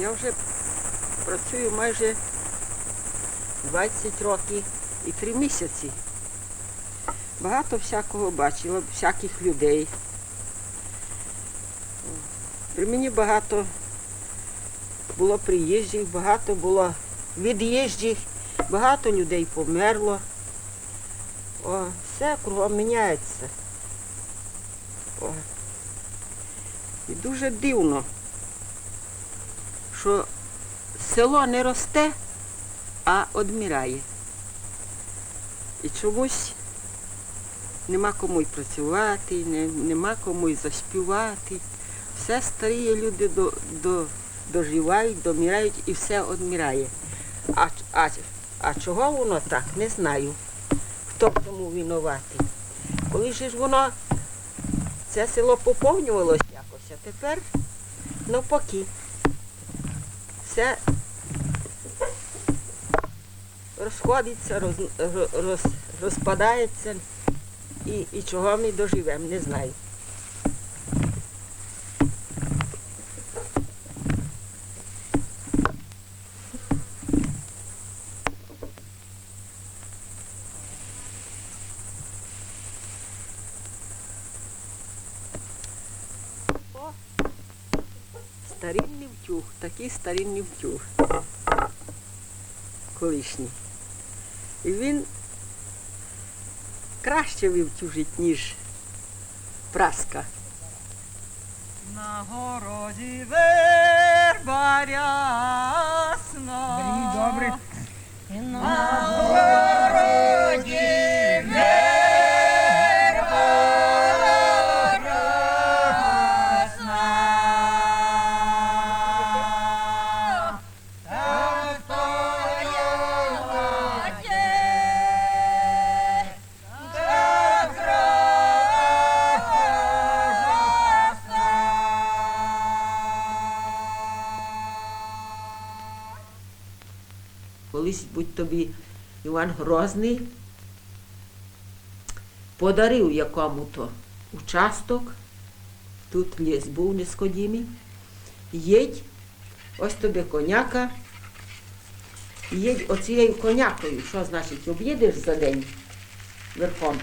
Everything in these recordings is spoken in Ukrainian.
Я вже працюю майже 20 років і 3 місяці. Багато всякого бачила, всяких людей. При мені багато було приїжджих, багато було від'їжджих, багато людей померло. О, все кругом міняється. О. І дуже дивно, що село не росте, а одмірає. І чомусь нема кому й працювати, нема кому й заспівати. Все старі люди до, до, доживають, домирають і все одмірає. А, а, а чого воно так, не знаю. Хто в тому винуватий. Коли ж воно, це село поповнювалося якось, а тепер навпаки. Все розходиться, роз, роз, розпадається і, і чого ми доживемо, не знаю. О, Старинний втюг, такий старинний втюг. Колишній. І він краще вивтюжить, ніж праска. На городі верба рясна. Добре. На городі Колись будь тобі Іван Грозний подарив якому-то участок, тут ліс був несходімий. Їдь, ось тобі коняка. Їдь оцією конякою. Що значить, об'їдеш за день верхом.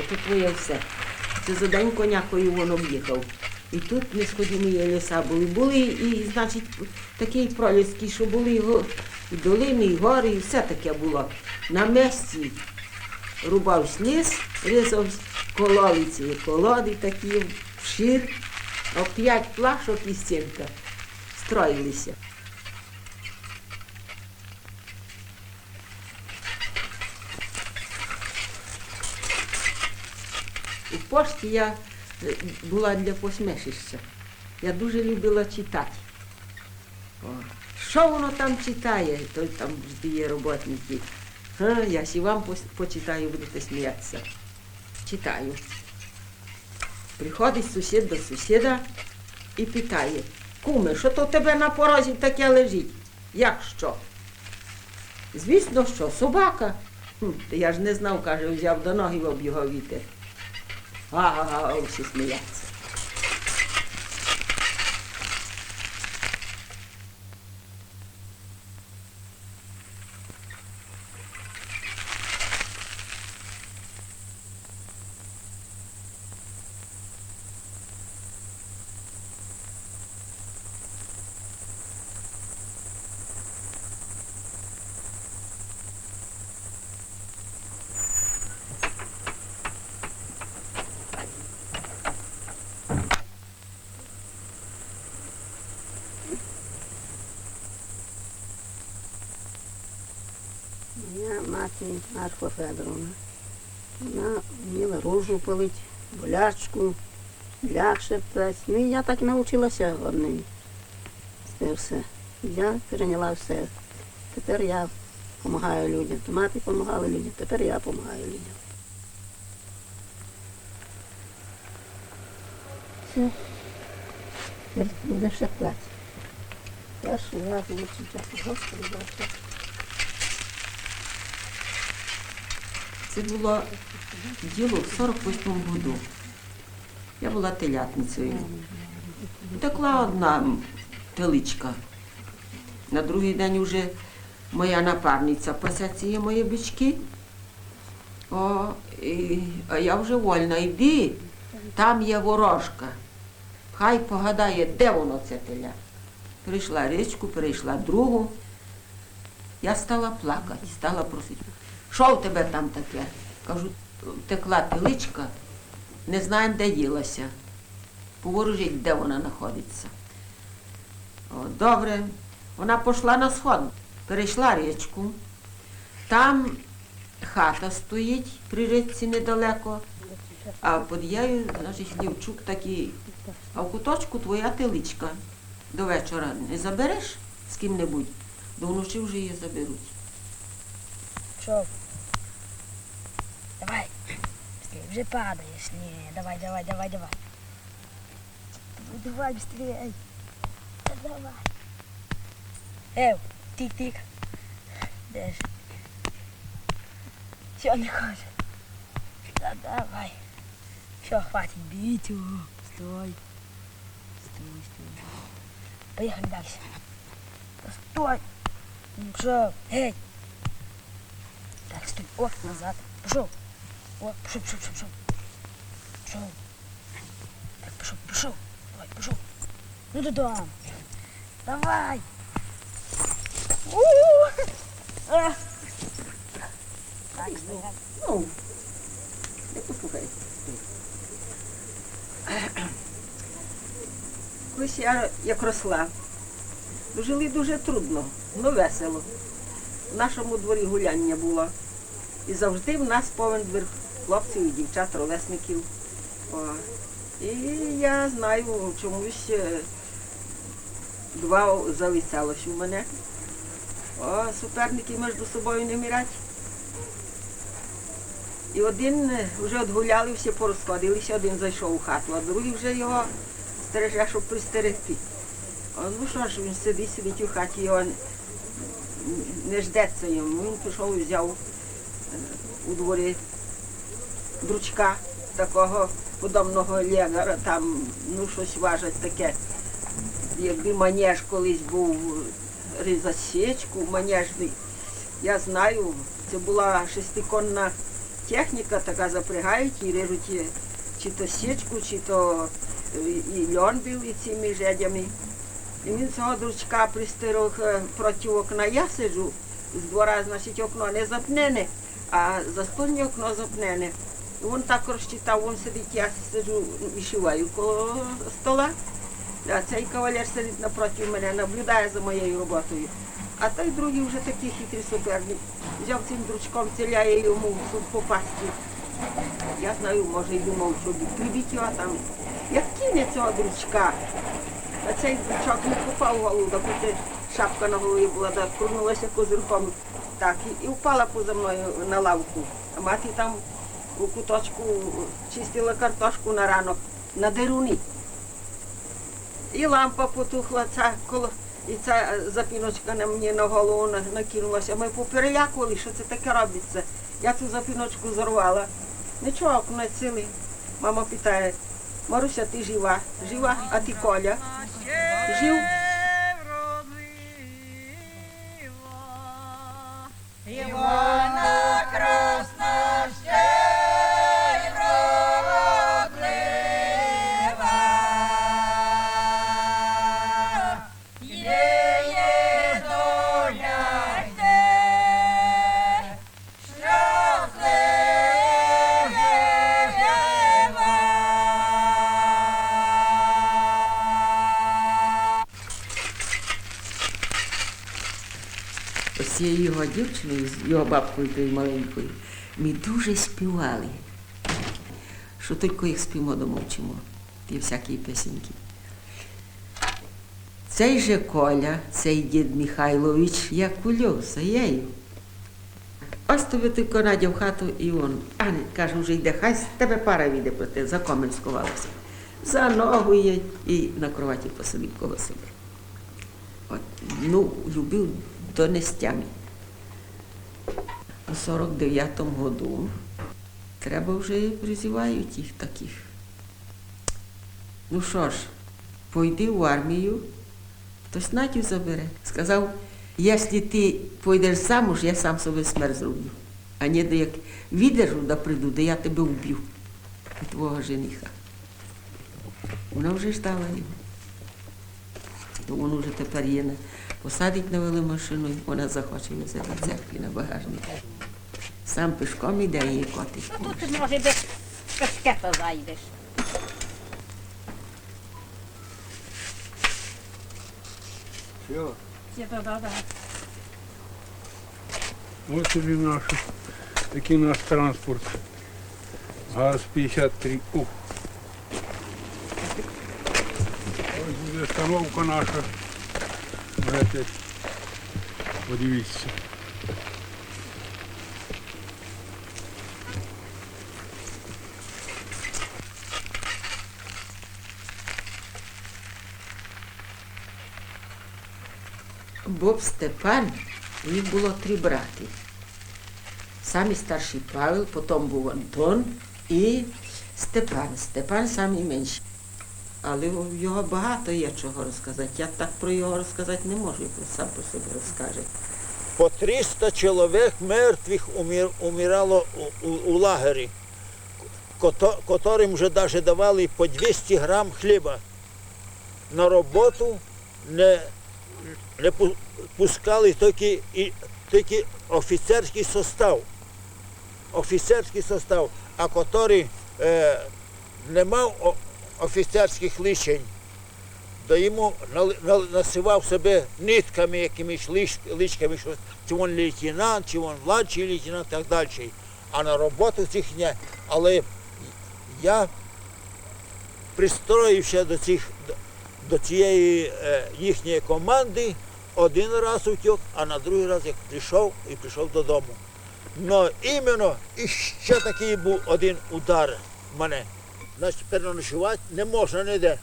Ото твоє все. Це за день конякою він об'їхав. І тут несходімі ліса були. Були і, значить, такий проліски, що були і го- і долини, і гори, і все таке було. На місці рубав ліс, різав кололи ці колоди такі вшир, а п'ять плашок і стінка строїлися. У пошті я е, була для посмешища. Я дуже любила читати. Що воно там читає, той там є роботники. А, я сі вам почитаю, будете сміятися. Читаю. Приходить сусід до сусіда і питає, куме, що то в тебе на порозі таке лежить? Як що? Звісно, що, собака. Хм, я ж не знав, каже, взяв до ноги об його вітер. Ага, всі сміються. Мати Федоровна. Вона вміла ружу пилить, болячку, ляг шептать. Ну і я так навчилася одним. Це все. Я перейняла все. Тепер я допомагаю людям. Мати допомагала людям, тепер я допомагаю людям. Все. Тепер буде шептати. Перший раз лучше Господи за Це було діло в 48-му году. Я була телятницею. Текла одна теличка На другий день вже моя напарниця пасе ці мої бички. О, і, а я вже вольна, йди, там є ворожка. Хай погадає, де воно це теля. Прийшла річку, перейшла другу. Я стала плакати, стала просити. Що в тебе там таке? Кажу, текла теличка, не знаємо, де ділася. Поворожіть, де вона знаходиться. О, добре. Вона пішла на сход, перейшла річку. Там хата стоїть при річці недалеко, а під нею, значить, Лівчук такий, а в куточку твоя теличка. До вечора не забереш з ким-небудь, до вночі вже її заберуть. Что? Давай. Быстрее, уже падаешь. Не, давай, давай, давай, давай. Давай, давай быстрее. Да давай. Эй, тик-тик. Держи. Все, не хочешь. Да давай. Все, хватит бить его. Стой. Стой, стой. Поехали дальше. Да стой. Ну что? Эй. Так, стой. О, назад. Пошел. О, пошел, пошел, пошел, пошел. Пошел. Так, пошел, пошел. Давай, пошел. Ну туда. Давай. У-у-у. А. Так. Ну, не послухай. Колись я як росла, жили дуже трудно, але весело. В нашому дворі гуляння було. І завжди в нас повен двір хлопців і дівчат, ровесників. О. І я знаю, чомусь е, два залицялось у мене. О, суперники між собою не мірять. І один е, вже відгуляли, всі порозходилися, один зайшов у хату, а другий вже його стереже, щоб пристерегти. Ну що ж, він сидить, сидить у хаті, його не ждеться йому. Він пішов і взяв е, у дворі дручка такого подобного легара, там ну щось важить таке. Якби манеж колись був різасічку, манежний. Я знаю, це була шестиконна техніка, така запрягають і режуть чи то січку, чи то е, і льон бив і цими жедями. І він цього дручка пристерог е, проти окна. Я сиджу з двора, значить, окно не запнене, а застольне окно запнене. Він так розчитав, він сидить, я сиджу, вишиваю коло стола. А цей кавалер сидить напроти мене, наблюдає за моєю роботою. А той другий вже такий хитрий суперник. Взяв цим дручком, ціляє йому в суд попасти. Я знаю, може, й думав, що прибіть його там. Як кине цього дручка, а цей дручок не попав в голову, допоки шапка на голові була, так курнулася козирком так, і, і впала поза мною на лавку. А мати там у куточку чистила картошку на ранок на деруни. І лампа потухла, ця коло, і ця запіночка на мені на голову накинулася. Ми поперелякували, що це таке робиться. Я цю запіночку зорвала. Нічого, окно цілий. Мама питає, Маруся, ти жива? Жива, а ти Коля? Gil. Дівчиною, з його бабкою тою маленькою, ми дуже співали. Що тільки їх спімо домовчимо, ті всякі песеньки. Цей же Коля, цей дід Михайлович, як ульовся, єю. Ось тобі тільки Надя в хату і он. А каже, вже йде, хай тебе пара віде про те, за комен сховалася. За ногу є і на кроваті посадив коло себе. От, ну, любив до нестями. У 49-му году треба вже призивають їх таких. Ну що ж, пойди в армію, Хтось Надю забере. Сказав, якщо ти пойдеш замуж, я сам собі смерть зроблю. А не де як відержу да прийду, де я тебе вб'ю. І твого жениха. Вона вже ждала його. То він вже тепер є посадить на веломашину, і вона захоче везе до церкви на багажник. Сам пішком іде і котить. Тут може без кашкета зайдеш. Все. Це то да, да. Ось тобі наш, такий наш транспорт. ГАЗ-53. Ух. Ось буде остановка наша. Подивіться. Боб Степан, їх було три брати. Самий старший Павел, потім був Антон і Степан. Степан самий менший. Але його багато є чого розказати. Я так про його розказати не можу, він сам про себе розкаже. По 300 чоловік мертвих умирало у, у, у лагері, которым вже даже давали по 200 грам хліба. На роботу не, не пускали тільки, і, тільки офіцерський состав. Офіцерський состав, а який е, не мав офіцерських лишень, то йому насивав себе нитками, якимись личками, що чи він лейтенант, чи він младший лейтенант і так далі. А на роботу цих не. Але я пристроївся до цих до- цієї е, їхньої команди, один раз утік, а на другий раз як прийшов і прийшов додому. Но іменно і ще такий був один удар в мене. Значить, переночувати не можна ніде.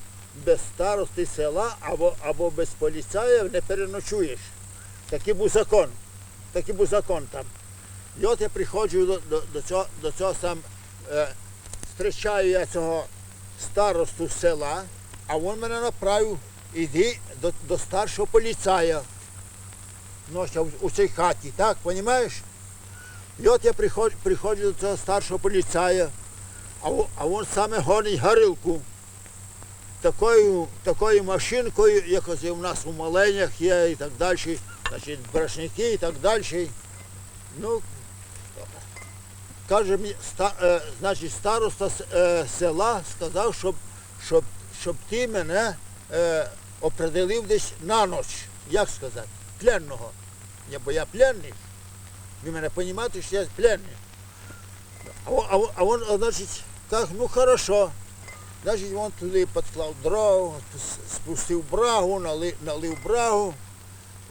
Без старости села або, або без поліцаїв не переночуєш. Такий був закон. Такий був закон там. І от я приходжу до, до, до, цього, до цього сам, е, я цього старосту села, а він мене направив, іди до, до старшого поліцая. Ну, у, цій хаті, так, розумієш? І от я приходжу, приходжу до цього старшого поліцая, а, а він саме гонить горілку. Такою, такою машинкою, як ось у нас у маленнях є і так далі, значить, брашники і так далі. Ну, каже мені, ста, е, значить, староста е, села сказав, щоб, щоб, щоб ти мене е, определив десь на ніч, як сказати, пленного. Я, бо я пленний. Ви мене розумієте, що я пленний. А, а, а він, значить, каже, ну хорошо. Значить, він туди підклав дров, спустив брагу, налив, налив брагу,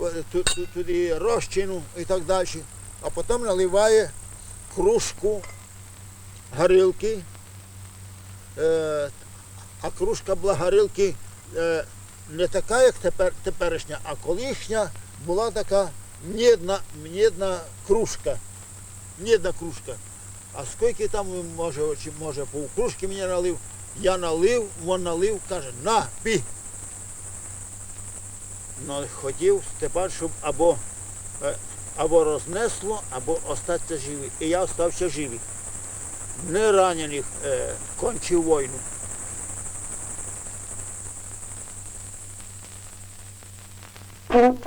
е, ту- ту- туди розчину і так далі. А потім наливає кружку горілки. А кружка благорілки е, не така, як тепер, теперішня, а колишня була така мідна, мідна кружка. Мідна кружка. А скільки там може, чи може пів кружки мені налив, я налив, він налив, каже, на, пі. Ну, хотів Степан, щоб або, е, або рознесло, або остатися живий. І я остався живий. Не ранених е, кончив війну. 음.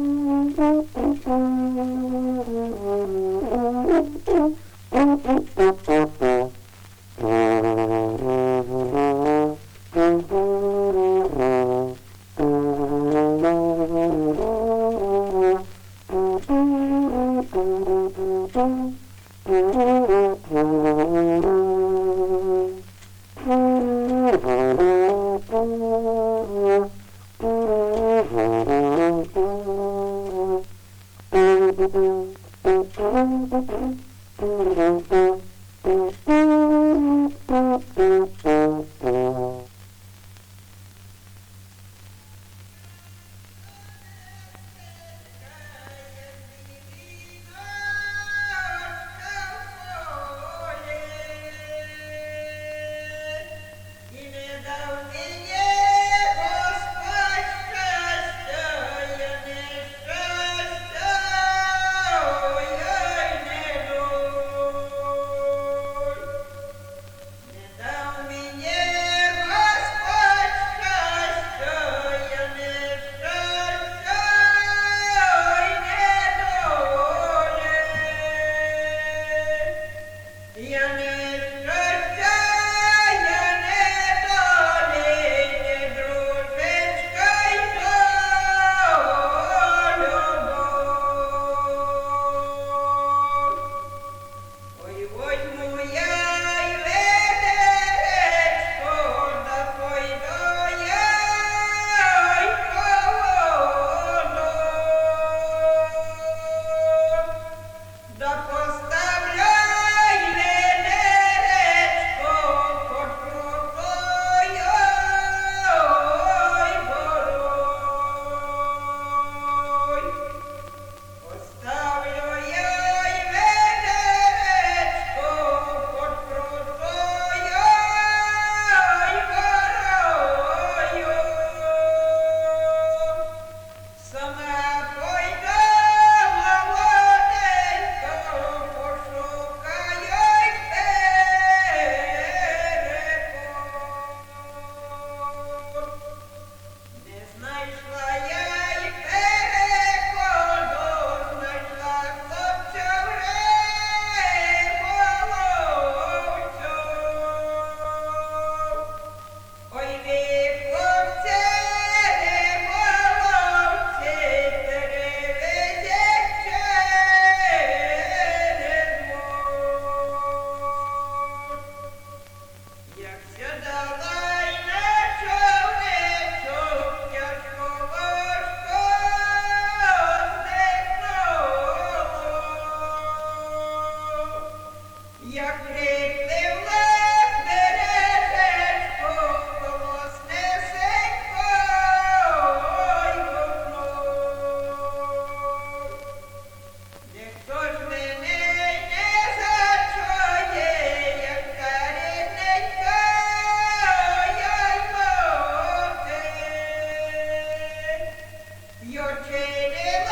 Amen.